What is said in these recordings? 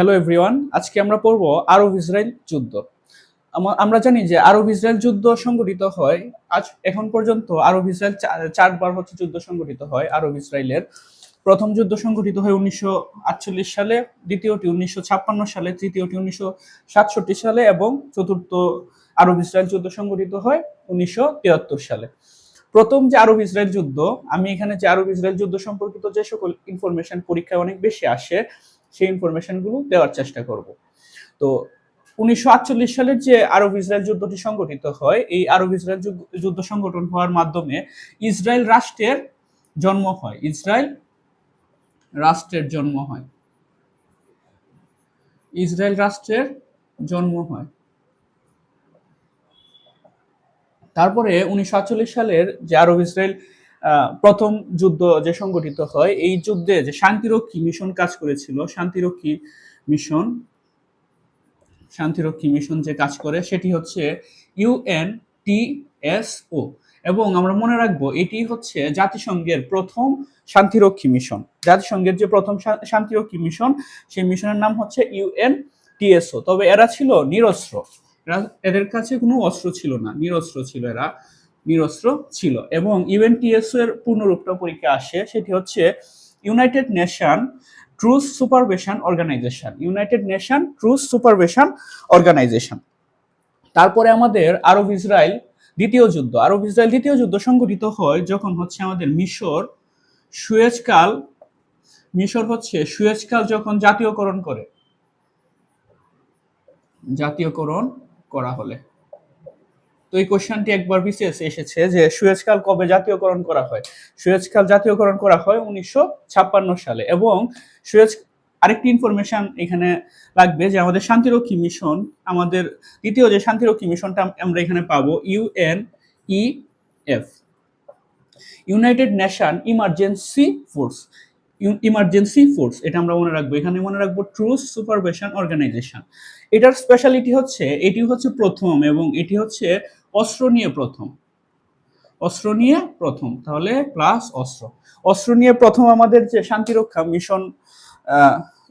Hello everyone আজকে আমরা পড়ব আরব ইসরায়েল যুদ্ধ। আমা- আমরা জানি যে আরব ইসরায়েল যুদ্ধ সংগঠিত হয় আজ এখন পর্যন্ত আরব ইসরায়েল চারবার হচ্ছে যুদ্ধ সংগঠিত হয় আরব ইসরায়েলের। প্রথম যুদ্ধ সংগঠিত হয় উনিশশো আটচল্লিশ সালে, দ্বিতীয়টি উনিশশো ছাপ্পান্ন সালে, তৃতীয়টি উনিশশো সাতষট্টি সালে এবং চতুর্থ আরব ইসরায়েল যুদ্ধ সংগঠিত হয় উনিশশো তিয়াত্তর সালে। প্রথম যে আরব ইসরায়েল যুদ্ধ, আমি এখানে যে আরব ইসরায়েল যুদ্ধ সম্পর্কিত যে সকল ইনফরমেশন পরীক্ষায় অনেক বেশি আসে সেই ইনফরমেশনগুলো দেওয়ার চেষ্টা করব। তো উনিশশো আটচল্লিশ সালের যে আরব ইসরায়েল যুদ্ধটি সংগঠিত হয়, এই আরব ইসরায়েল যুদ্ধ সংগঠন হওয়ার মাধ্যমে ইসরায়েল রাষ্ট্রের জন্ম হয়। ইসরায়েল রাষ্ট্রের জন্ম হয়। ইসরায়েল রাষ্ট্রের জন্ম হয়। তারপরে উনিশশো আটচল্লিশ সালের যে আরব ইসরায়েল প্রথম যুদ্ধ যে সংগঠিত হয়, এই যুদ্ধে যে শান্তিরক্ষী মিশন কাজ করেছিল, শান্তিরক্ষী মিশন শান্তিরক্ষী মিশন যে কাজ করে, সেটি হচ্ছে ইউএন টিএসও এবং আমরা মনে রাখব, এটি হচ্ছে জাতিসংঘের প্রথম শান্তিরক্ষী মিশন জাতিসংঘের যে প্রথম শান্তিরক্ষী মিশন সেই মিশনের নাম হচ্ছে ইউএন টিএসও তবে এরা ছিল নিরস্ত্র। এরা, এদের কাছে কোনো অস্ত্র ছিল না, নিরস্ত্র ছিল এরা। নিরস্ত্র ছিল এবং ইউএনটিএসও এর পূর্ণরূপটা পরীক্ষা আসে, সেটি হচ্ছে United Nation truce supervision organisation United Nation truce supervision organisation তারপরে আমাদের আরব ইসরায়েল দ্বিতীয় যুদ্ধ। আরব ইসরায়েল দ্বিতীয় যুদ্ধ সংঘটিত হয় যখন হচ্ছে আমাদের মিশর সুয়েজকাল, মিশর হচ্ছে সুয়েজকাল যখন জাতীয়করণ করে। জাতীয়করণ করা হলে। তো এই কোশ্চেনটি একবার বিসিএস এসেছে যে সুয়েজকাল কবে জাতীয়করণ করা হয়? সুয়েজকাল জাতীয়করণ করা হয় উনিশশো ছাপ্পান্ন সালে এবং সুয়েজ আরেকটি ইনফরমেশন এখানে লাগবে যে আমাদের শান্তিরক্ষী মিশন আমাদের দ্বিতীয় যে শান্তিরক্ষী মিশনটা আমরা এখানে পাবো UN E F United Nation emergency force emergency force এটা আমরা মনে রাখব। এখানে মনে রাখব ট্রুস সুপারভিশন অর্গানাইজেশন এটার স্পেশালিটি হচ্ছে, এটি হচ্ছে প্রথম এবং এটি হচ্ছে অস্ত্র নিয়ে প্রথম। অস্ত্র নিয়ে প্রথম, তাহলে প্লাস অস্ত্র। অস্ত্র নিয়ে প্রথম আমাদের যে শান্তিরক্ষা মিশন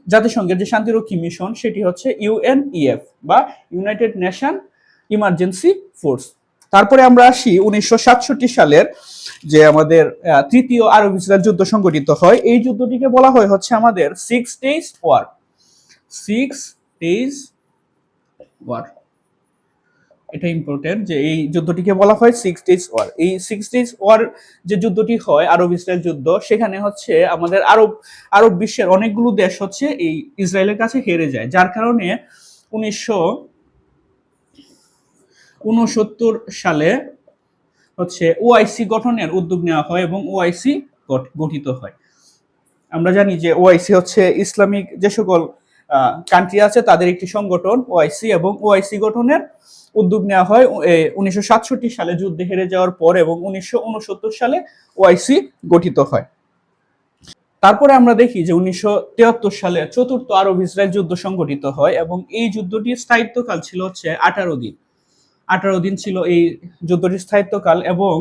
জাতিসংঘের যে শান্তিরক্ষী মিশন সেটি হচ্ছে ইউএনইএফ বা ইউনাইটেড নেশন ইমার্জেন্সি ফোর্স তারপরে আমরা আসি উনিশশো সাতষট্টি সালের যে আমাদের তৃতীয় আরব ইসরায়েল যুদ্ধ সংগঠিত হয়। এই যুদ্ধটিকে বলা হয় হচ্ছে আমাদের six days war six days war এটা ইম্পর্টেন্ট যে এই যুদ্ধটিকে বলা হয় সিক্স ডেজ ওয়ার এই সিক্স ডেজ ওয়ার যে যুদ্ধটি হয়, আরব ইসরায়েল যুদ্ধ, সেখানে হচ্ছে আমাদের আরব আরব বিশ্বের অনেকগুলো দেশ হচ্ছে এই ইসরায়েলের কাছে হেরে যায়। যার কারণে উনিশশো উনসত্তর সালে হচ্ছে ওআইসি গঠনের উদ্যোগ নেওয়া হয় এবং ওআইসি গঠিত হয়। আমরা জানি যে ওআইসি হচ্ছে ইসলামিক যে সকল কান্ট্রি আছে, তাদের একটি সংগঠন ওআইসি এবং ওআইসি গঠনের উদ্যোগ নেওয়া হয় উনিশশো সাতষট্টি সালে যুদ্ধে হেরে যাওয়ার পর এবং উনিশশো উনসত্তর সালে ওআইসি গঠিত হয়। তারপরে আমরা দেখি যে উনিশশো তিয়াত্তর সালে চতুর্থ আরব ইসরায়েল যুদ্ধ সংগঠিত হয় এবং এই যুদ্ধটির স্থায়িত্বকাল ছিল হচ্ছে আঠারো দিন। আঠারো দিন ছিল এই যুদ্ধটির স্থায়িত্বকাল এবং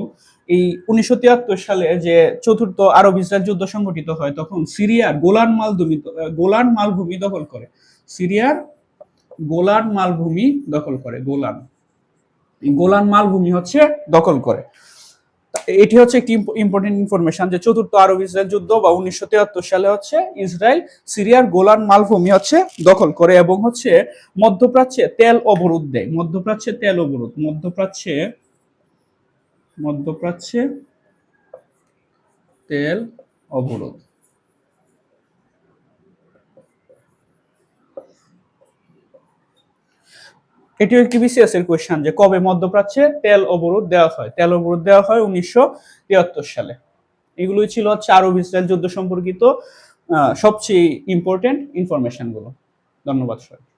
এই উনিশশো তিয়াত্তর সালে যে চতুর্থ আরব ইসরায়েল যুদ্ধ সংঘটিত হয়, তখন সিরিয়ার গোলান মালভূমি গোলান মালভূমি দখল করে। সিরিয়ার গোলান মালভূমি দখল করে, গোলান। গোলান মালভূমি হচ্ছে দখল করে। এটি হচ্ছে একটি ইম্পর্টেন্ট ইনফরমেশন যে চতুর্থ আরব ইসরায়েল যুদ্ধ বা উনিশশো তিয়াত্তর সালে হচ্ছে ইসরায়েল সিরিয়ার গোলান মালভূমি হচ্ছে দখল করে এবং হচ্ছে মধ্যপ্রাচ্যে তেল অবরোধ দেয়। মধ্যপ্রাচ্যে তেল অবরোধ, মধ্যপ্রাচ্যে মধ্যপ্রাচ্যে তেল অবরোধ। এটিও একটি বিসিএস এর কোয়েশ্চেন যে কবে মধ্যপ্রাচ্যে তেল অবরোধ দেওয়া হয়? তেল অবরোধ দেওয়া হয় উনিশশো তিয়াত্তর সালে। এগুলোই ছিল হচ্ছে আরব ইসরায়েল যুদ্ধ সম্পর্কিত সবচেয়ে ইম্পর্টেন্ট ইনফরমেশনগুলো ধন্যবাদ সবাই